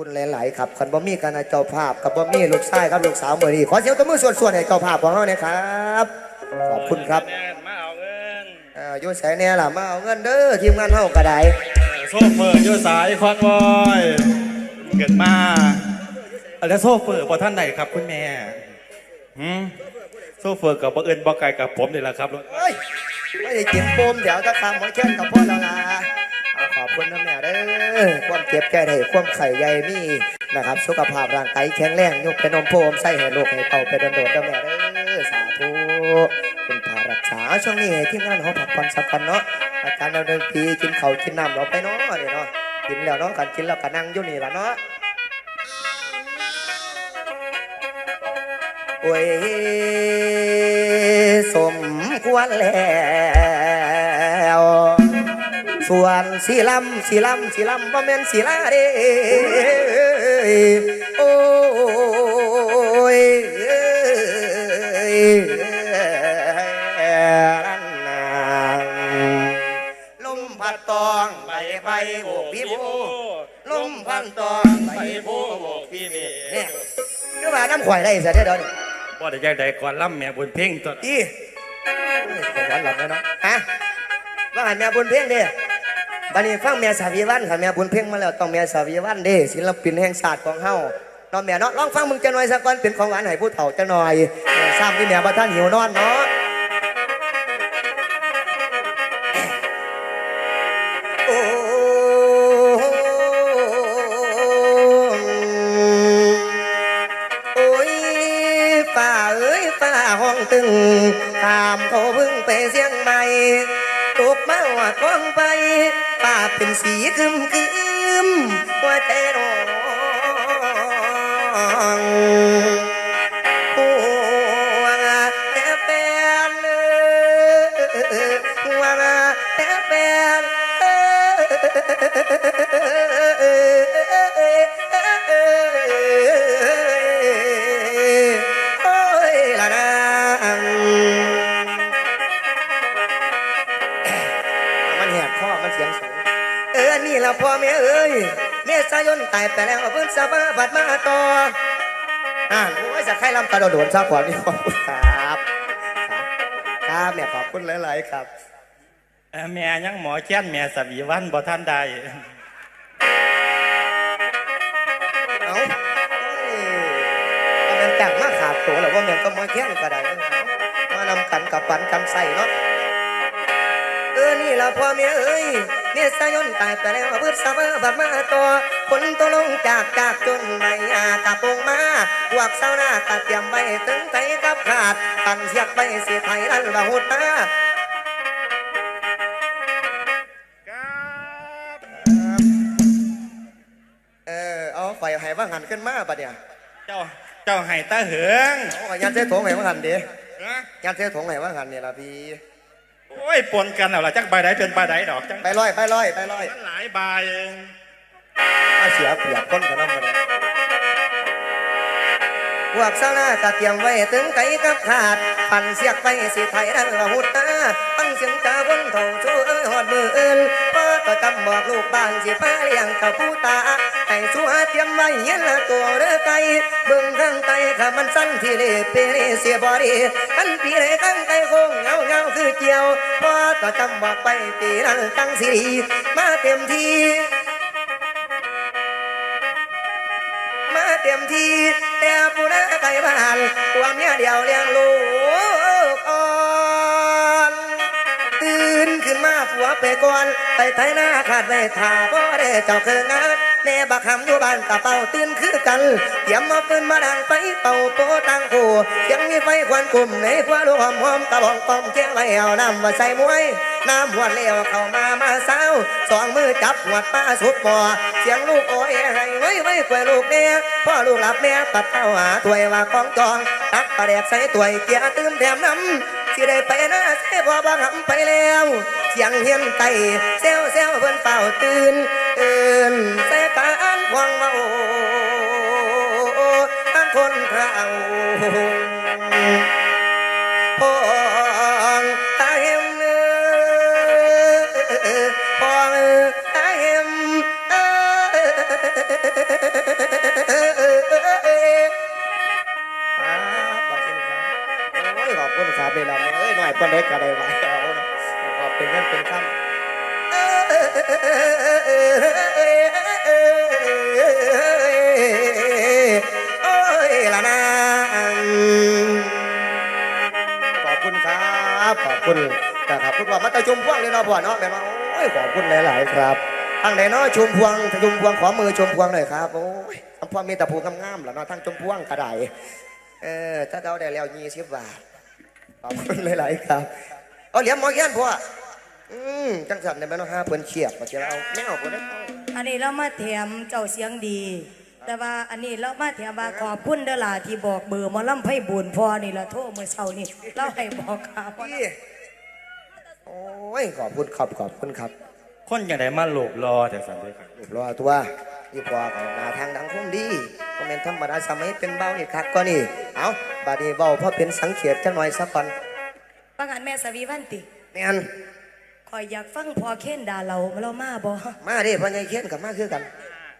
คุณหลาย ๆ ครับคันบ่มีกันนะเจ้าภาพกับบ่มีลูกชายครับลูกสาวเมื่อนี้ขอเสียงตบมือส่วนๆให้เจ้าภาพของเราเนี่ยครับขอบคุณครับแน่มาเอาเงินเอ่ออยู่ไสเนี่ยล่ะมาเอาเงินเด้อทีมงานเฮาก็ได้โซเฟอร์อยู่สายคอนวอยเกิดมาแล้วโซเฟอร์พอท่านไหนครับ คุณแม่หืมโซเฟอร์กับบังเอิญบอกไก่กับผมนี่แหละครับรถเฮ้ยไม่ได้กินโปมเดี๋ยวจะคำหมอแค้นกับพ่อแล้วล่ะเอาขอบคุณนะแม่เด้อ ความเจ็บแก้ได้ความไข่ใหญ่มีนะครับ สุขภาพร่างกายแข็งแรงยกเป็นนมโพมใส่ให้ลูกให้เต่าเป็นโดดๆนะแม่เด้อสาธุคุณพารักษาช่วงนี้ให้ทีมงานเขาผักผ่อนสักกันเนาะอาการเราเดินปีกินเขากินน้ำเราไปเนาะเดี๋ยวเนาะกินแล้วเนาะกันกินแล้วก็นั่งอยู่นี่ละเนาะโอ้ยสมควรแล้ว ส่วนสีลำสีลำสีลำบ่แม่นสีลาเด้โอ้ยลมพัดตองใบไผ่โบกพี่โบลมพัดตองใบไปโบผู้กบอกพี่นี่เนี่ยคือว่าน้ำข่อยได้ซะเด้อเดี๋ยวนี้บ่ได้ยังใดก่อนล่ำแม่บนเพ่งตัวอีเป็นวันหลับแล้วเนาะฮะว่าหันแม่บุญเพ่งเด้ บัดนี้ฟังแม่สาวีวันค่ะแม่บุญเพ่งมาแล้วต้องแม่สาวีวันเด้ศิลปินแห่งศาสตร์ของเฮาเนาะแม่เนาะลองฟังมึงจะหน่อยสักก่อนเป็นของหวานให้ผู้เฒ่าจะหน่อยเออซ้ำที่แม่บ่ท่านหิวนอนเนาะโอ้ยฝ่าเอ้ยฝ่าห้องตึงตามเขาพึ่งไปเสียงใหม่ตกมาว่ากองไป เป็นสีคึมคึมหัวใจร้องหัวแต่เป็นหัวแต่เป็น ตายไปแล้วเพิ่นสบาบัดมาต่ออ่านโอ้ยจะใครลำตาโดนๆซะก่อนนี่ขอบคุณครับ ครับแม่ขอบคุณหลาย ๆ ครับเอ่อแม่ยังหมอแค้นแม่สวีวันบ่ท่านใดเอาเอาแม่นแต่งมาขาดตัวแล้วว่าแม่นก็มาแค่นก็ได้เอามานำกันกับปันกันใส่เนาะเออนี่ละพ่อแม่เอ้ยเมษายนตายไปแล้วพืชสะเบอบัดมาต่อ ฝนตกลงจากจากจนใบหญ้ากะปงมาพวกเสาหน้ากะเตรียมไว้ถึงไตกับขาดตันเสียกไปเสียไทยนั่นละหุดมาเออเอาไฟให้ว่าหันขึ้นมาบัดเนี่ยเจ้าเจ้าให้ตาเหิงเอายันเส้ถงให้ว่าหันเด้นะยันเส้ถงให้ว่าหันเนี่ยละพี่โอ้ยปนกันแล้วล่ะจักใบใดเป็นใบใดดอกจังไปร้อยไปร้อยไปร้อยมันหลายใบมา เสียเปรียบคนกันน้ำมันพวกสาหน้ากะเตรียมไว้ถึงไก่กับขาด ปั่นเสียกไปสิไทยนั่นละหุดตาฟังเสียงจากคนเท่าชูเอ้ยหอดมืออื่นพ่อก็จำบอกลูกบ้านสิพาเลี้ยงกับผู้ตาให้ชัวเตรียมไว้เย็นละตัวเด้อไก่เบิ่งทางไตข้ามันสั้นที่เลเปเรเสียบอดีอันปีเลยตั้งไก่โค้งเงาเงาคือเกี่ยวพ่อก็จำบอกไปปีนั้นตั้งสิริมาเต็มที่ ต็มที่ แต่ผู้นั้นไกลบ้านความเมียเดียวเลี้ยงลูกอ่อนตื่นขึ้นมาผัวไปก่อน ไปไถนาขาดไว้ท่าบ่ได้เจ้าเคืองานแม่บักคำอยู่บ้านตาเป่าตื่นคือกันเตรียมมาปืนมาดังไปเป่าโปตั้งคู่เสียงมีไฟควันกลุ่มในครัวลูกหอมหอมกระบองปอมเคียงไว้เอาน้ำมาใส่มวย น้ำหัวเลี้ยวเข้ามามาเศร้าสองมือจับหัวป้าสุดบ่อเสียงลูกโอ้ยให้ไว้ไว้กล้วยลูกแม่พ่อลูกหลับแม่ปัดเท้าหาถ้วยว่าของจองตักปลาแดกใส่ถ้วยเกียตื้มแถมน้ำสิได้ไปนะเสพอบังหำไปแล้ว เสียงเฮียนไตเซวเซวเพิ่นเป่าตื่นเอินใส่การควงเมาทั้งคนเขาพอ ขอบคุณสาเบลาเหน่อยปนเล็กกันเลยว่ะบเป็นเงินเป็นคำโอ้ยละนะขอบคุณครับขอบคุณแต่ครับคุณว่ามันจะชมพวกเลยเนาะพ่อเนาะแม่เนาโอ้ยขอบคุณหลาย ๆ ครับ ทางไหนเนาะชุมพวงชุมพวงขอมือชุมพวงหน่อยครับโอ้ยชุมพวงมีแต่ผูงามๆแล้วเนาะทั้งชุมพวงกระไดเออถ้าเขาได้แล้วยี่สิบบาทขอบคุณหลายๆครับเอาเหรียญหมอแค้นพ่ออืมจังสันในบ้านห้าเพิ่นเฉียบมาเจอเอาไม่เอาคนนั้นเอาอันนี้เรามาแถมเจ้าเสียงดี แต่ว่าอันนี้เรามาแถมว่าขอบคุณเด้อล่ะที่บอกเบอร์หมอลำไพ่บุญพอนี่ละโทรเมื่อเช้านี่เราให้บอกค่ะพ่อพี่โอ้ยขอบคุณครับขอบคุณครับ คนอย่างไรมาโลบรอแต่สันเลยครับรูปรอตัวนี่พอเขาหน้าทางดังคงดีก็เป็นธรรมดาสมัยเป็นเบานี่คักก็นี่ เอาบาดนี้เบาเพราะเป็นสังเขตจังหน่อยสักก่อนปังหันแม่สวีวันติแม่นคอยอยากฟังพอเค้นด่าเราเรามาบ่มาดิพ่อใหญ่เขียนกับมาคือกัน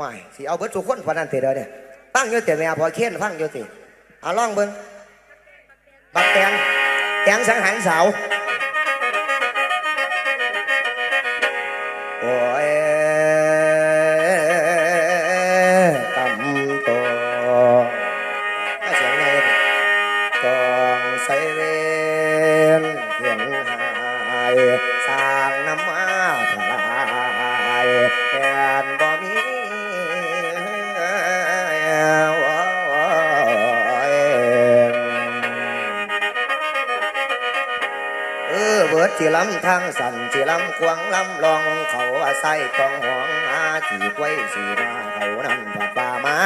ว้ายสิเอาเบิดทุกคนพอนั่นเตเด้อเนี่ยฟังอยู่แต่แม่พอเขียนฟังอยู่ติเอาลองเบิ่งบักแตงแตงสังหารสาว น้ำมาถลายแอนบ่มีโอ้ยเออเบิดจีลำทางสั่นจีลำควงลำลองเขาอาศัยกองหองอาขี่ไว้สีมาเขานั่นป่าปามา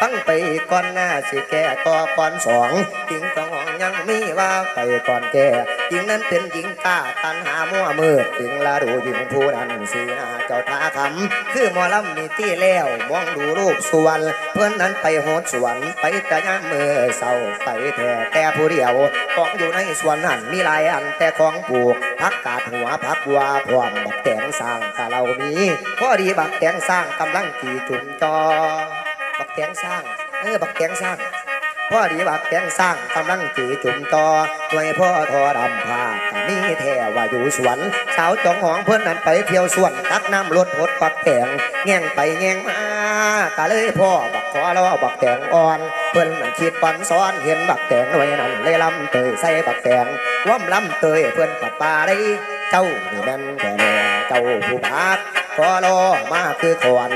ตั้งไปก่อนหน้าสิแก่ต่อก่อนสองถิงกองหอง ยังมีว่าไปก่อนแก่หญิงนั้นเป็นหญิงตาตันหามั่วมืดถึงลาดูหญิงผู้นั้นสีหน้าเจ้าท่าคำคือหมอลำนี่ที่แล้วมองดูรูปสวนเพื่อนนั้นไปโหดสวนไปแต่ยามมือเศร้าไปแท่แต่ผู้เดียวของอยู่ในสวนนั้นมีหลายอันแต่ของปลูกพักกาดหัวพักบัวพร้อมบักแตงสร้างกะเรามีพอดีบักแตงสร้างกำลังกี่จุ่มจอบักแตงสร้างเออบักแตงสร้าง พอดีบักแตงสร้างกำลังจีจุ่มต่อด้วยพ่อทอดำผ้าก็มีแท่ว่าอยู่สวน สาวจองหองเพื่อนนั้นไปเที่ยวสวน ตักน้ำรดพดบักแตงแง่งไปแง่งมาก็เลยพ่อบักขอล้อบักแตงอ่อน เพื่อนนั้นคิดปันซ้อนเห็นบักแตงหน่วยนั้นเลยลำเตยใส่บักแตงว่ำลำเตยเพื่อนปัดปลาได้เจ้านี่แม่นแค่แม่เจ้าผู้พักขอล้อมาคือคอน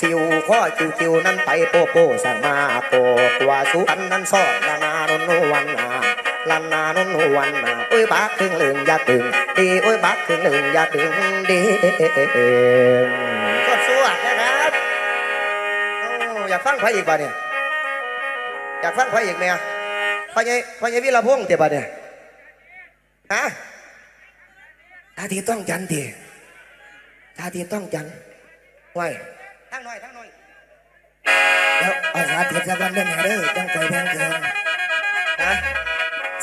ชิวข้อจิวจิวนั้นไปโปโปสั่งมาโปกว่าสุอันนั้นสอดลานานุนวันนาลานนานุนวันนาโอ้ยบักถึงลึงอย่าตึงดีโอ้ยบักถึงลึงอย่าตึงดีก็สวดนะครับอยากฟังใครอีกบ่เนี่ยอยากฟังใครอีกไหมอะพ่อใหญ่พ่อใหญ่วิรพงษ์เจ็บบ่เนี่ยฮะท่าทีต้องจันทีท่าทีต้องจันไว้ ทั้งหน่อยทั้งหน่อยแล้วเอาสาธิตสักวันเดินหาเด้อจังใจแพงเกินนะ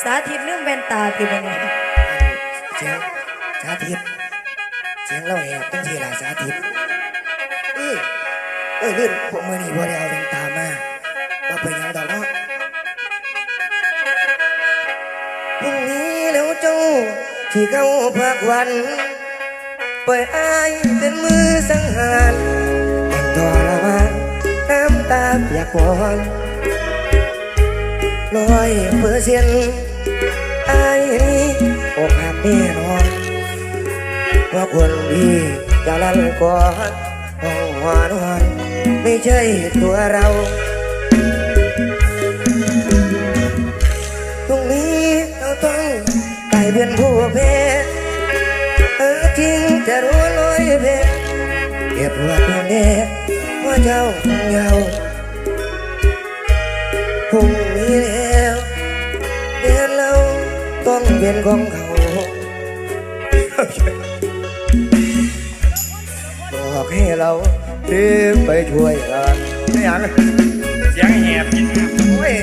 สาธิตเรื่องแว่นตาติบ่เนี่ยเสียงสาธิตเสียงเราแหบจังทีล่ะสาธิตเออเออลื่นพวกมือนี่บ่ได้เอาแว่นตามาว่าเป็นหยังดอกเนาะพรุ่งนี้แล้วเจ้าที่เขาพักวันปล่อยอายเป็นมือสังหาร เปียกวอนร้อยเปอร์เซ็นต์ไอ้อกหักแน่นอนเพราะคนดีจะลั่นก่อนห้องหัวนอนไม่ใช่ตัวเราตรงนี้เราต้องกลายเป็นผู้แพ้เออจริงจะรู้ลอยแพ้เก็บไว้เพียงแค่ว่าเจ้าคงา รุ่งนี้แล้วเดือนเราต้องเป็นของเขาบอกให้เรารีบไปช่วยกันไม่อยากเสียงแหบกินครับโอ้ย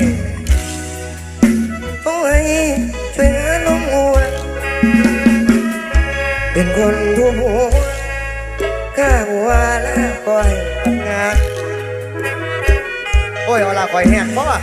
โอ้ยช่วยงานน้องหัวเป็นคนทุ่มหัวข้าหัวแล้วคอยทำงานโอ้ ยเอาละคอยแหกเพราะว่า